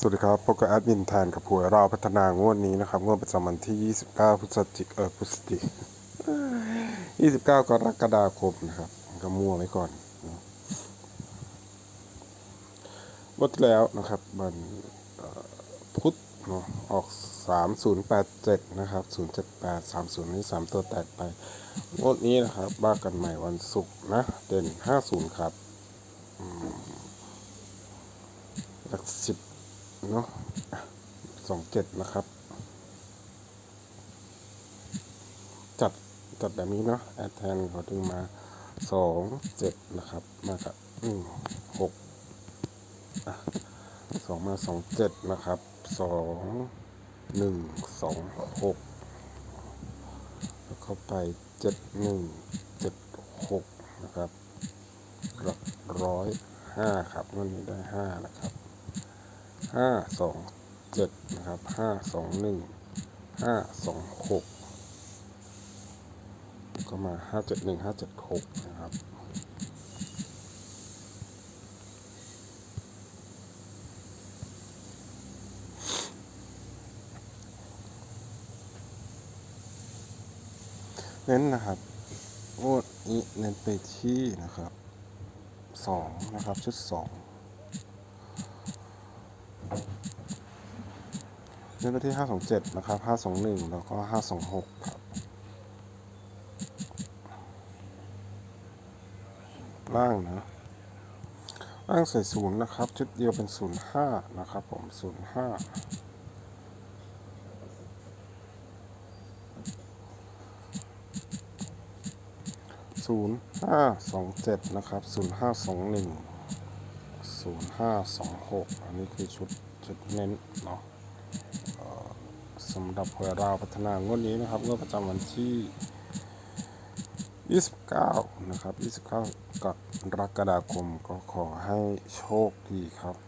สวัสดีครับ พบกับแอดมินแทนกับหวเราพัฒนางวดนี้นะครับ งวดประจำวันที่ 29 พฤศจิกเออพฤศจิก29 กรกฎาคมนะครับก็มั่วไว้ก่อนงวดที่แล้วนะครับมันเอ่อพุธเนาะออก 3087 นะครับ 078 30 นี่ 3 ตัวแตกไป งวดนี้นะครับบ้ากันใหม่วันศุกร์นะ เด่น 50 ครับหลักสิบ เนาะสองเจ็ดนะครับ จัดจัดแบบนี้เนาะแอดแทนเขาดึงมาสองเจ็ดนะครับ มากับอืมหกสองมาสองเจ็ดนะครับสองหนึ่งสองหกแล้วเข้าไปเจ็ดหนึ่งเจ็ดหกนะครับหลักร้อยห้าครับวันนี้ได้ห้านะครับ ห้าสองเจ็ดนะครับห้าสองหนึ่งห้าสองหกก็มาห้าเจ็ดหนึ่งห้าเจ็ดหกนะครับเน้นนะครับโอ้อีเน้นไปที่นะครับสองนะครับ ชุดสอง เล่นไปที่ 527 นะครับ 521 แล้วก็ 526 ครับ ล่างนะ ล่างใส่ศูนย์นะครับ ชุดเดียวเป็น 05 นะครับผม 05 0527นะครับ0521 0526อันนี้คือชุดชุดเน้นเนาะ สำหรับหวยราวพัฒนางวดนี้นะครับงวดประจำวันที่ 29 นะครับ 29กรกฎาคมก็ขอให้โชคดีครับ